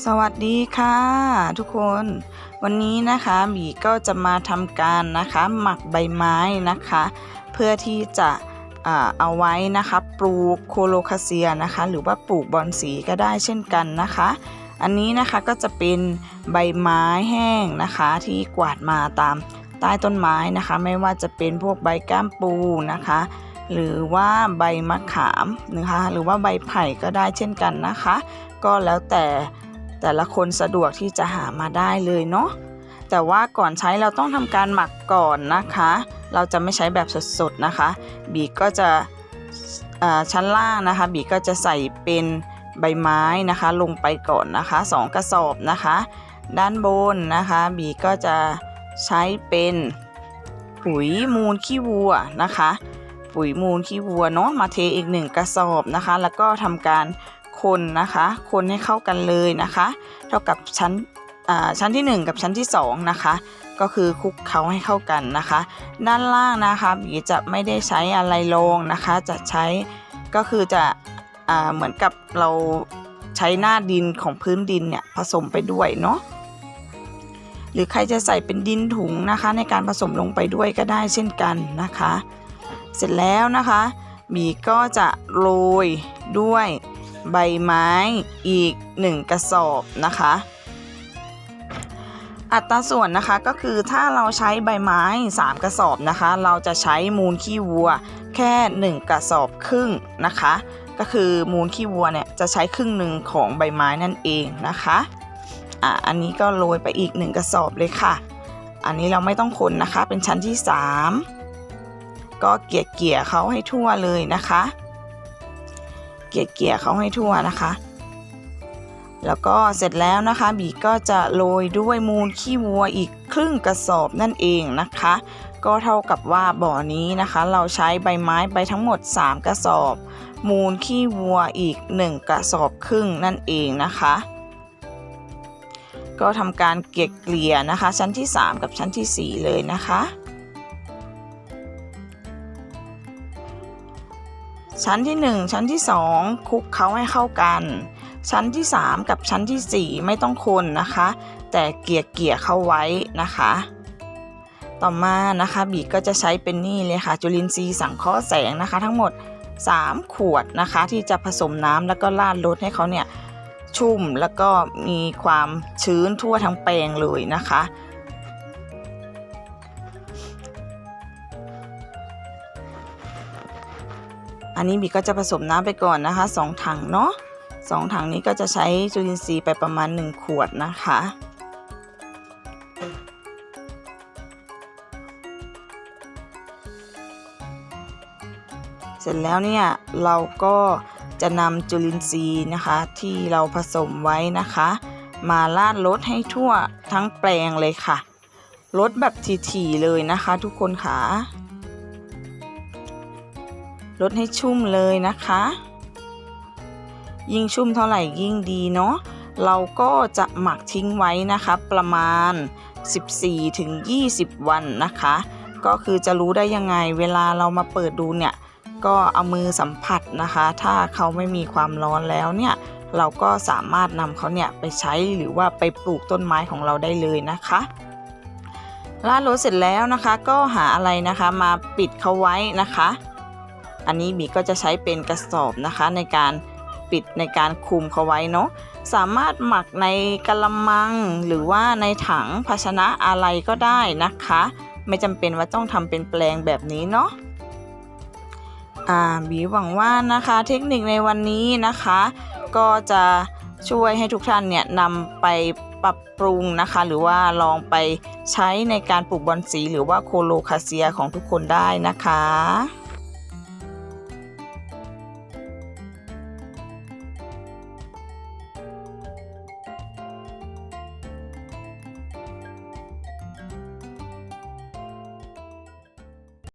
สวัสดีค่ะทุกคนวันนี้นะคะหมีก็จะมาทำการนะคะหมักใบไม้นะคะ เพื่อที่จะอ่าเอาไว้นะคะปลูกโคโลคาเซียนะคะ หรือว่าปลูกบอนสีก็ได้เช่นกันนะคะ อันนี้นะคะก็จะเป็นใบไม้แห้งนะคะที่กวาดมาตามใต้ต้นไม้นะคะ ไม่ว่าจะเป็นพวกใบก้ามปูนะคะ หรือว่าใบมะขามนะคะ หรือว่าใบไผ่ก็ได้เช่นกันนะคะ ก็แล้วแต่ แต่ละคนสะดวกที่จะหามาได้เลยเนาะแต่ว่าก่อนใช้เราต้องทำการหมักก่อนนะคะ เราจะไม่ใช้แบบสดๆนะคะ บีก็จะชั้นล่างนะคะ บีก็จะใส่เป็นใบไม้นะคะ ลงไปก่อนนะคะสองกระสอบนะคะ ด้านบนนะคะ บีก็จะใช้เป็นปุ๋ยมูลขี้วัวนะคะ ปุ๋ยมูลขี้วัวเนาะมาเทอีกหนึ่งกระสอบนะคะ แล้วก็ทำการ คนนะคะ คนให้เข้ากันเลยนะคะ เท่ากับชั้นชั้นที่ 1 กับชั้นที่ 2 นะคะ ก็คือคลุกเคล้าให้เข้ากันนะคะ ด้านล่างนะคะบีจะไม่ได้ใช้อะไรลงนะคะ จะใช้ก็คือจะอเหมือนกับเราใช้หน้าดินของพื้นดินเนี่ยผสมไปด้วยเนาะหรือใครจะใส่เป็นดินถุงนะคะ ในการผสมลงไปด้วยก็ได้เช่นกันนะคะ เสร็จแล้วนะคะบีก็จะโรยด้วย ใบไม้อีก 1 กระสอบนะคะ อัตราส่วนนะคะก็คือถ้าเราใช้ใบไม้ 3 กระสอบนะคะ เราจะใช้มูลขี้วัวแค่ 1 กระสอบครึ่งนะคะ ก็คือมูลขี้วัวเนี่ยจะใช้ครึ่งหนึ่งของใบไม้นั่นเองนะคะอะอันนี้ก็โรยไปอีก 1 กระสอบเลยค่ะ อันนี้เราไม่ต้องคนนะคะเป็นชั้นที่ 3 ก็เกี่ยเกี่ยเขาให้ทั่วเลยนะคะ เกี่ยเกี่ยๆเขาให้ทั่วนะคะ แล้วก็เสร็จแล้วนะคะบีก็จะโรยด้วยมูลขี้วัวอีกครึ่งกระสอบนั่นเองนะคะ ก็เท่ากับว่าบ่อนี้นะคะ เราใช้ใบไม้ไปทั้งหมด 3 กระสอบ มูลขี้วัวอีก 1 กระสอบครึ่งนั่นเองนะคะก็ทำการเกลี่ยนะคะ ชั้นที่ 3 กับชั้นทีสี่4 เลยนะคะ ชั้นที่ 1 ชั้นที่ 2คลุกเคล้าให้เข้ากัน ชั้นที่ 3 กับชั้นทีสี่4 ไม่ต้องคนนะคะ แต่เกลี่ยเกลี่ยเข้าไว้นะคะ ต่อมานะคะบีก็จะใช้เป็นนี่เลยค่ะ จุลินทรีย์สังเคราะห์แสงนะคะ ทั้งหมด 3 ขวดนะคะ ที่จะผสมน้ำแล้วก็ราดรดให้เขาเนี่ยชุ่มแล้วก็มีความชื้นทั่วทั้งแปลงเลยนะคะ อันนี้บีก็จะผสมน้ำไปก่อนนะคะสองถังเนาะสองถังนี้ก็จะใช้จุลินทรีย์ไปประมาณ 1 ขวดนะคะเสร็จแล้วเนี่ยเราก็จะนำจุลินทรีย์นะคะที่เราผสมไว้นะคะ มาราดรดให้ทั่วทั้งแปลงเลยค่ะรดแบบถี่ๆเลยนะคะทุกคนค่ะ ลดให้ชุ่มเลยนะคะ ยิ่งชุ่มเท่าไหร่ยิ่งดีเนาะเราก็จะหมักทิ้งไว้นะคะประมาณ 14-20วันนะคะ ก็คือจะรู้ได้ยังไงเวลาเรามาเปิดดูเนี่ยก็เอามือสัมผัสนะคะ ถ้าเขาไม่มีความร้อนแล้วเนี่ย เราก็สามารถนำเขาเนี่ยไปใช้หรือว่าไปปลูกต้นไม้ของเราได้เลยนะคะราดรถเสร็จแล้วนะคะ ก็หาอะไรนะคะมาปิดเขาไว้นะคะ อันนี้บีก็จะใช้เป็นกระสอบนะคะในการปิดในการคุมเขาไว้เนาะสามารถหมักในกระมัง หรือว่าในถังภาชนะอะไรก็ได้นะคะ ไม่จำเป็นว่าต้องทำเป็นแปลงแบบนี้เนาะอ่าบีหวังว่านะคะเทคนิคในวันนี้นะคะ ก็จะช่วยให้ทุกท่านเนี่ยนำไปปรับปรุงนะคะ หรือว่าลองไปใช้ในการปลูกบอนสีหรือว่าโคโลคาเซียของทุกคนได้นะคะ